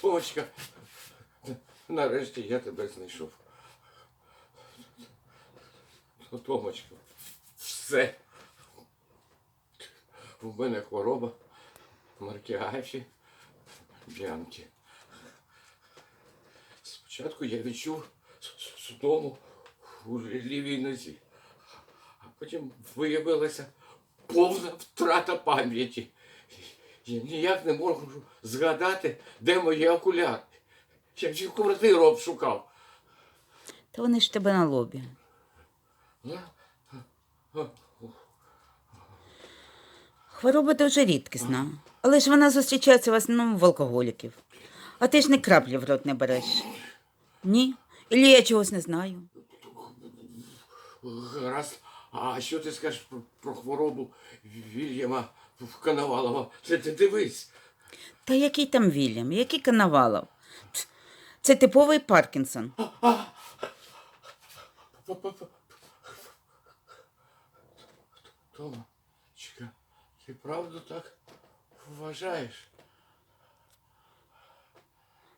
Томочка, нарешті я тебе знайшов. Томочка, все. У мене хвороба Маркіафі Б'янки. Спочатку я відчув судому у лівій нозі, а потім виявилася повна втрата пам'яті. Ніяк не можу згадати, де мої окуляри. Я всю квартиру обшукав. Та вони ж тебе на лобі. Хвороба дуже рідкісна, але ж вона зустрічається в основному в алкоголіків. А ти ж не краплі в рот не береш. Ні? Ілі я чогось не знаю. Гаразд. А що ти скажеш про, про хворобу Вільяма Коновалова? Ти, ти дивись. Та який там Вільям, який Коновалов? Це типовий Паркінсон. Тома, чека, ти правду так вважаєш?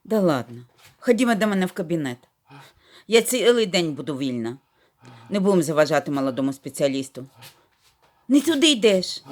Да ладно. Ходімо до мене в кабінет. Я цілий день буду вільна. Не будемо заважати молодому спеціалісту. Не туди йдеш.